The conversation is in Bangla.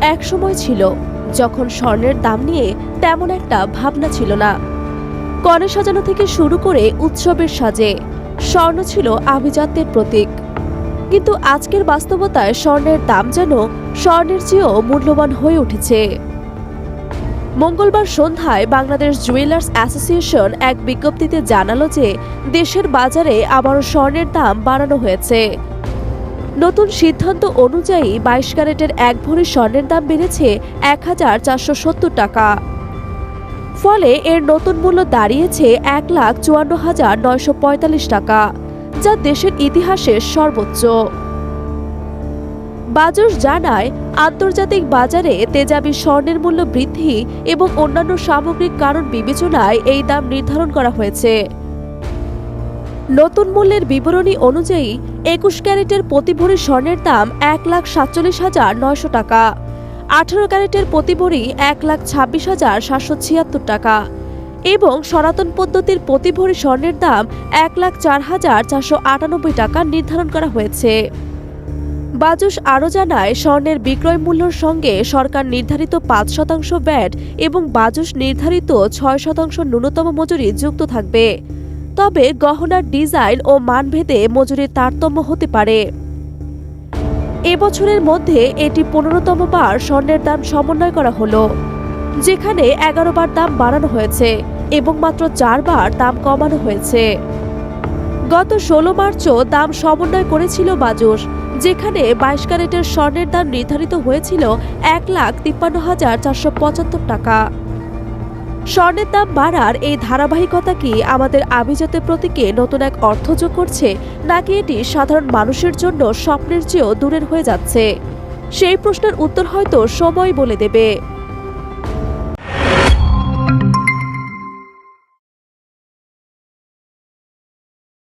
এক সময় ছিল, যখন স্বর্ণের দাম নিয়ে তেমন একটা ভাবনা ছিল না। কনে সাজানো থেকে শুরু করে উৎসবের সাজে স্বর্ণ ছিল আভিজাত্যের প্রতীক। কিন্তু আজকের বাস্তবতায় স্বর্ণের দাম যেন স্বর্ণের চেয়েও মূল্যবান হয়ে উঠেছে। মঙ্গলবার সন্ধ্যায় বাংলাদেশ জুয়েলার্স অ্যাসোসিয়েশন এক বিজ্ঞপ্তিতে জানালো যে দেশের বাজারে আবারও স্বর্ণের দাম বাড়ানো হয়েছে। নতুন সিদ্ধান্ত অনুযায়ী বাইশ ক্যারেটের এক ভরি স্বর্ণের দাম বেড়েছে এক হাজার চারশো সত্তর টাকা। ফলে এর নতুন মূল্য দাঁড়িয়েছে এক লাখ চুয়ান্ন হাজার নয়শো পঁয়তাল্লিশ টাকা, যা দেশের ইতিহাসের সর্বোচ্চ। বাজস জানায়, আন্তর্জাতিক বাজারে তেজাবি স্বর্ণের মূল্য বৃদ্ধি এবং অন্যান্য সামগ্রিক কারণ বিবেচনায় এই দাম নির্ধারণ করা হয়েছে। নতুন মূল্যের বিবরণী অনুযায়ী, একুশ ক্যারেটের প্রতি ভরি স্বর্ণের দাম এক লাখ সাতচল্লিশ হাজার নয়শো টাকা। আঠারো ক্যারেটের প্রতি ভরি এক লাখ ছাব্বিশ হাজার সাতশো ছিয়াত্তর টাকা। এবং সনাতন পদ্ধতির প্রতি ভরি স্বর্ণের দাম এক লাখ চার হাজার চারশো আটানব্বই টাকা নির্ধারণ করা হয়েছে। বাজুস আরও জানায়, স্বর্ণের বিক্রয় মূল্যর সঙ্গে সরকার নির্ধারিত পাঁচ শতাংশ ব্যাট এবং বাজুস নির্ধারিত ছয় শতাংশ ন্যূনতম মজুরি যুক্ত থাকবে। তবে গহনার ডিজাইন ও মানভেদে মজুরির তারতম্য হতে পারে। এবছরের মধ্যে এটি পনেরোতম বার স্বর্ণের দাম সমন্বয় করা হলো, যেখানে এগারো বার দাম বাড়ানো হয়েছে এবং মাত্র চারবার দাম কমানো হয়েছে। গত ষোলো মার্চও দাম সমন্বয় করেছিল বাজুস যেখানে বাইশ ক্যারেটের স্বর্ণের দাম নির্ধারিত হয়েছিল এক লাখ তিপ্পান্ন হাজার চারশো পঁচাত্তর টাকা। স্বর্ণের দাম বাড়ার এই ধারাবাহিকতা কি আমাদের আভিজাতের প্রতীকে নতুন এক অর্থ যোগ করছে, নাকি এটি সাধারণ মানুষের জন্য স্বপ্নের চেয়েও দূরের হয়ে যাচ্ছে? সেই প্রশ্নের উত্তর হয়তো সময় বলে দেবে।